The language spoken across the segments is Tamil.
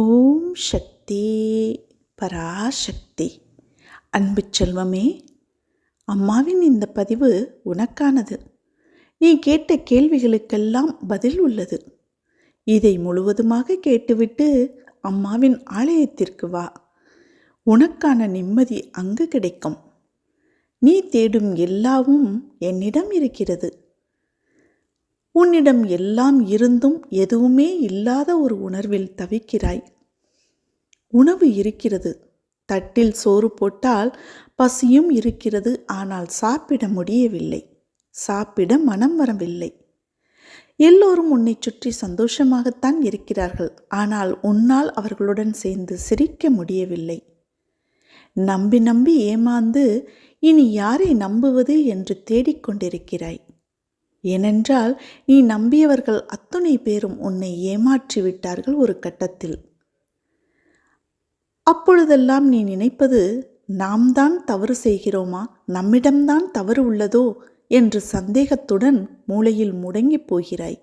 ஓம் சக்தி பராசக்தி. அன்பு செல்வமே அம்மாவின் இந்த பதிவு உனக்கானது. நீ கேட்ட கேள்விகளுக்கெல்லாம் பதில் உள்ளது. இதை முழுவதுமாக கேட்டுவிட்டு அம்மாவின் ஆலயத்திற்கு வா. உனக்கான நிம்மதி அங்கு கிடைக்கும். நீ தேடும் எல்லாவும் என்னிடம் இருக்கிறது. உன்னிடம் எல்லாம் இருந்தும் எதுவுமே இல்லாத ஒரு உணர்வில் தவிக்கிறாய். உணவு இருக்கிறது. தட்டில் சோறு போட்டால் பசியும் இருக்கிறது. ஆனால் சாப்பிட முடியவில்லை. சாப்பிட மனம் வரவில்லை. எல்லோரும் உன்னை சுற்றி சந்தோஷமாகத்தான் இருக்கிறார்கள். ஆனால் உன்னால் அவர்களுடன் சேர்ந்து சிரிக்க முடியவில்லை. நம்பி நம்பி ஏமாந்து இனி யாரை நம்புவது என்று தேடிக்கொண்டிருக்கிறாய். ஏனென்றால் நீ நம்பியவர்கள் அத்துணை பேரும் உன்னை ஏமாற்றி விட்டார்கள் ஒரு கட்டத்தில். அப்பொழுதெல்லாம் நீ நினைப்பது நாம் தான் தவறு செய்கிறோமா? நம்மிடம்தான் தவறு உள்ளதோ? என்று சந்தேகத்துடன் மூளையில் முடங்கி போகிறாய்.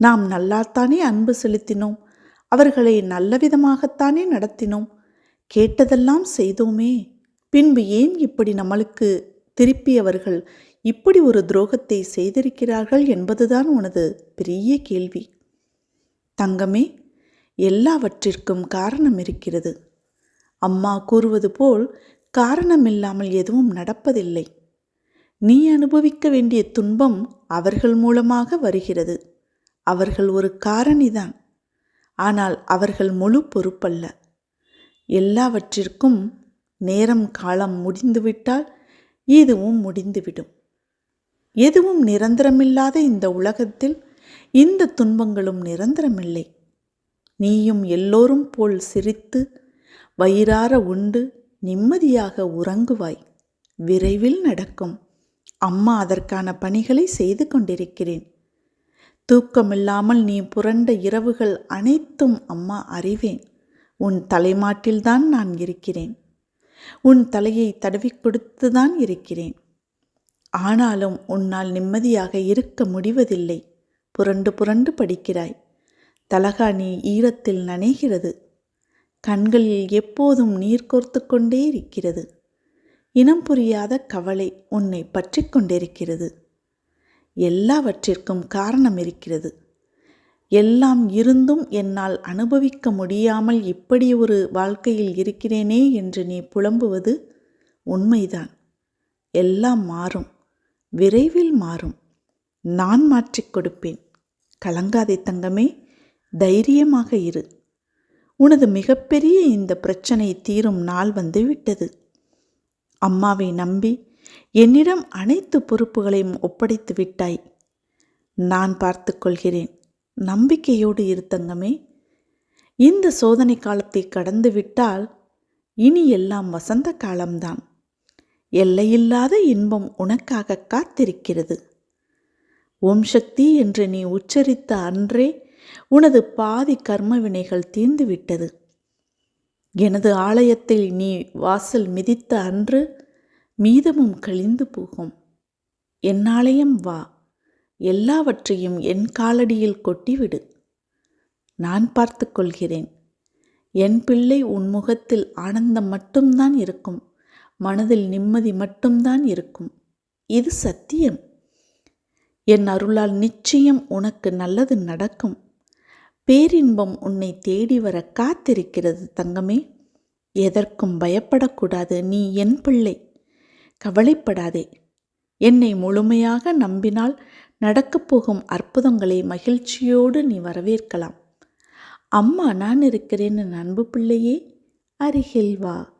நாம் நல்லாத்தானே அன்பு செலுத்தினோம். அவர்களை நல்ல விதமாகத்தானே நடத்தினோம். கேட்டதெல்லாம் செய்தோமே. பின்பு ஏன் இப்படி நம்மளுக்கு திருப்பியவர்கள் இப்படி ஒரு துரோகத்தை செய்திருக்கிறார்கள் என்பதுதான் உனது பெரிய கேள்வி. தங்கமே எல்லாவற்றிற்கும் காரணம் இருக்கிறது. அம்மா கூறுவது போல் காரணமில்லாமல் எதுவும் நடப்பதில்லை. நீ அனுபவிக்க வேண்டிய துன்பம் அவர்கள் மூலமாக வருகிறது. அவர்கள் ஒரு காரணிதான். ஆனால் அவர்கள் முழு பொறுப்பல்ல. எல்லாவற்றிற்கும் நேரம் காலம் முடிந்துவிட்டால் இதுவும் முடிந்துவிடும். எதுவும் நிரந்தரமில்லாத இந்த உலகத்தில் இந்த துன்பங்களும் நிரந்தரமில்லை. நீயும் எல்லோரும் போல் சிரித்து வயிறார உண்டு நிம்மதியாக உறங்குவாய். விரைவில் நடக்கும். அம்மா அதற்கான பணிகளை செய்து கொண்டிருக்கிறேன். தூக்கமில்லாமல் நீ புரண்ட இரவுகள் அனைத்தும் அம்மா அறிவேன். உன் தலைமாட்டில்தான் நான் இருக்கிறேன். உன் தலையை தடவி கொடுத்துதான் இருக்கிறேன். ஆனாலும் உன்னால் நிம்மதியாக இருக்க முடிவதில்லை. புரண்டு புரண்டு படிக்கிறாய். தலகாணி ஈரத்தில் நனைகிறது. கண்களில் எப்போதும் நீர் கோர்த்து கொண்டே இருக்கிறது. இனம் புரியாத கவலை உன்னை பற்றி கொண்டிருக்கிறது. எல்லாவற்றிற்கும் காரணம் இருக்கிறது. எல்லாம் இருந்தும் என்னால் அனுபவிக்க முடியாமல் இப்படி ஒரு வாழ்க்கையில் இருக்கிறேனே என்று நீ புலம்புவது உண்மைதான். எல்லாம் மாறும். விரைவில் மாறும். நான் மாற்றிக் கொடுப்பேன். கலங்காதே தங்கமே தைரியமாக இரு. உனது மிகப்பெரிய இந்த பிரச்சனை தீரும் நாள் வந்து விட்டது. அம்மாவை நம்பி என்னிடம் அனைத்து பொறுப்புகளையும் ஒப்படைத்து விட்டாய். நான் பார்த்து கொள்கிறேன். நம்பிக்கையோடு இரு தங்கமே. இந்த சோதனை காலத்தை கடந்து விட்டால் இனி எல்லாம் வசந்த காலம்தான். எல்லையில்லாத இன்பம் உனக்காக காத்திருக்கிறது. ஓம் சக்தி என்று நீ உச்சரித்த அன்றே உனது பாதி கர்ம வினைகள் தீர்ந்துவிட்டது. எனது ஆலயத்தில் நீ வாசல் மிதித்த அன்று மீதமும் கழிந்து போகும். என் ஆலயம் வா எல்லாவற்றையும் என் காலடியில் கொட்டிவிடு. நான் பார்த்து கொள்கிறேன். என் பிள்ளை உன் முகத்தில் ஆனந்தம் மட்டும்தான் இருக்கும். மனதில் நிம்மதி மட்டும்தான் இருக்கும். இது சத்தியம். என் அருளால் நிச்சயம் உனக்கு நல்லது நடக்கும். பேரின்பம் உன்னை தேடி வர காத்திருக்கிறது தங்கமே. எதற்கும் பயப்படக்கூடாது நீ என் பிள்ளை. கவலைப்படாதே. என்னை முழுமையாக நம்பினால் நடக்கப் போகும் அற்புதங்களை மகிழ்ச்சியோடு நீ வரவேற்கலாம். அம்மா நான் இருக்கிறேன் அன்பு பிள்ளையே. அருகில் வா.